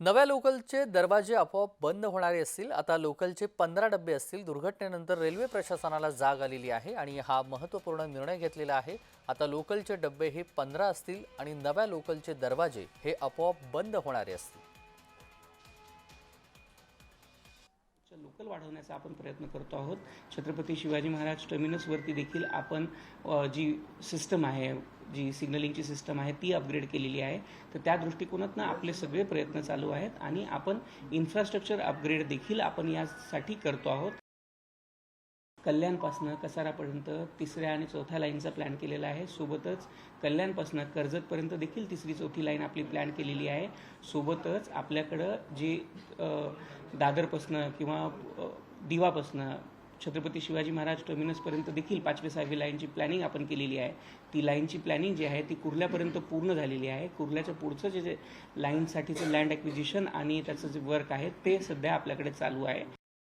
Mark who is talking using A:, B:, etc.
A: नव्या लोकलचे दरवाजे आपोआप बंद होणारे असतील आता लोकलचे पंधरा डबे असतील दुर्घटनेनंतर रेल्वे प्रशासनाला जाग आलेली आहे आणि हा महत्त्वपूर्ण निर्णय घेतलेला आहे. आता लोकलचे डबे हे पंधरा असतील आणि नव्या लोकलचे दरवाजे हे आपोआप बंद होणारे असतील.
B: लोकल वाढवण्याचा आपण प्रयत्न करतो आहोत. छत्रपती शिवाजी महाराज टर्मिनसवरती देखील आपण जी सिस्टम आहे जी सिग्नलिंगची सिस्टम आहे ती अपग्रेड केलेली आहे. तर त्या दृष्टिकोनातनं आपले सगळे प्रयत्न चालू आहेत आणि आपण इन्फ्रास्ट्रक्चर अपग्रेड देखील आपण यासाठी करतो आहोत. कल्याणपासनं कसारापर्यंत तिसऱ्या आणि चौथ्या लाईनचा प्लॅन केलेला आहे. सोबतच कल्याणपासनं कर्जतपर्यंत देखील तिसरी चौथी लाईन आपली प्लॅन केलेली आहे. सोबतच आपल्याकडं जे दादरपासनं किंवा दिवापासनं छत्रपती शिवाजी महाराज टर्मिनसपर्यंत देखील पाचवी सहावी लाईनची प्लॅनिंग आपण केलेली आहे. ती लाईनची प्लॅनिंग जी आहे ती कुर्ल्यापर्यंत पूर्ण झालेली आहे. कुर्ल्याच्या पुढचं जे जे लाईनसाठीचं लँड ॲक्विजिशन आणि त्याचं जे वर्क आहे ते सध्या आपल्याकडे चालू आहे.